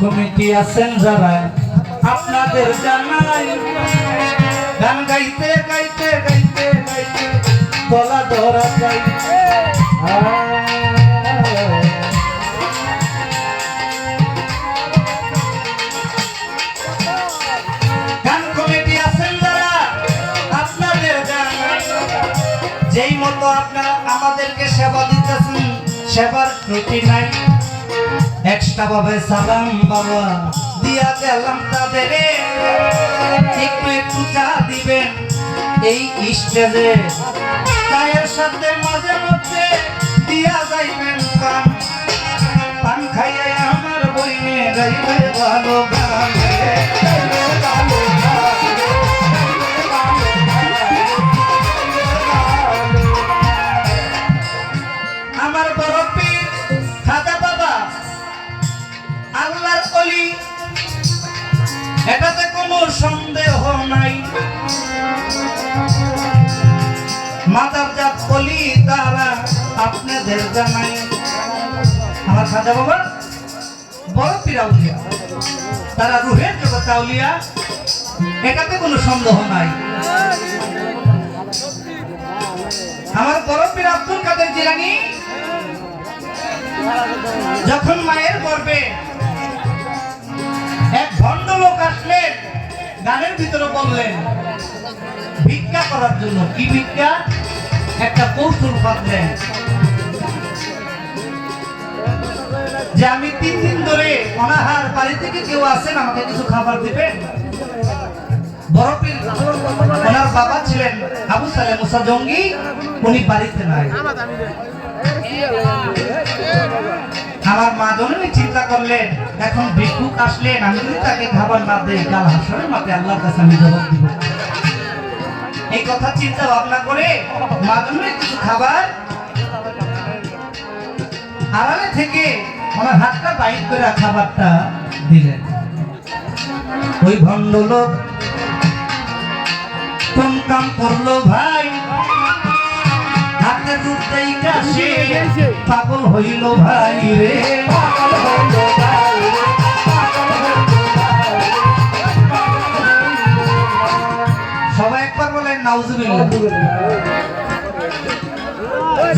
Committee আছেন যারা, আপনাদের জানাই। গান গাইতে গাইতে গাইতে গলা ধরা যেই মতো আপনারা আমাদেরকে সেবা দিতেছেন, সেবার ত্রুটি নাই। এক্সট্রা ভাবে সালাম বাবা। দিয়া গেলাম তাদের। একটু একটু চা দিবেন এই স্টেজে। চায়ের সাথে মাঝে মধ্যে অলি এটাতে কোনো সন্দেহ নাই। মাতার জাত অলি তারা আপনাদের জানাই। আমার খাজা বাবা, বড় পীর আউলিয়া তারা রুহের জগৎ আউলিয়া এটাতে কোনো সন্দেহ নাই। আমার বড় পীর আব্দুল কাদের জিলানি? যখন গানের ভিতরে বললেন, ভিক্ষা করার জন্য কি ভিক্ষা? একটা কৌশল পাতলেন যে আমি তিন দিন ধরে অনাহার বাড়ি থেকে কেউ আসেন, আমাকে কিছু খাবার দিবেন? ওনার বাবা ছিলেন আবু সালে মুসা জঙ্গি, উনি বাড়িতে নাই। আমার মা জননী চিন্তা করলেন। এখন ভিক্ষুক আসলেন, আমি যদি তাকে খাবার না দেই কাল হাসরের মাঠে আল্লাহর কাছে আমি জবাব দিব। এই কথা চিন্তা ভাবনা করে মা জননী কিছু খাবার আড়ালে থেকে ওনার হাতটা বাইর করে খাবারটা দিলেন। ওই ভণ্ড লোক কোন কাম করল, ভাই হাতের দুধ দেইকা সে পাগল হইল ভাই রে। সবাই একবার বলেন, নাউজুবিল্লাহ।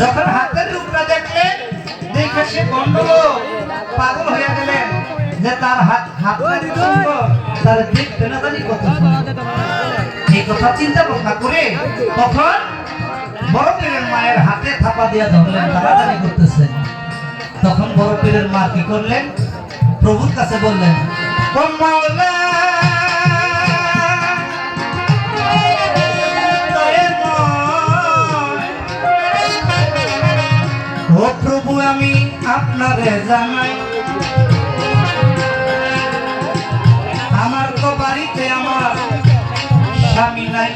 যখন হাতের রূপটা দেখলেন, দেখে সে পাগল গেলেন যে তার হাত হাত তার জানি এই কথা চিন্তা ভাবনা করে তখন বড় পীরের মায়ের হাতে থাপা দিয়া ধরলেন তাড়াতাড়ি করতেছে, তখন বড় পীরের মা কি করলেন? প্রভুর কাছে বললেন "ও ও প্রভু, আমি আপনারে জানাই, আমার তো বাড়িতে আমার স্বামী নাই।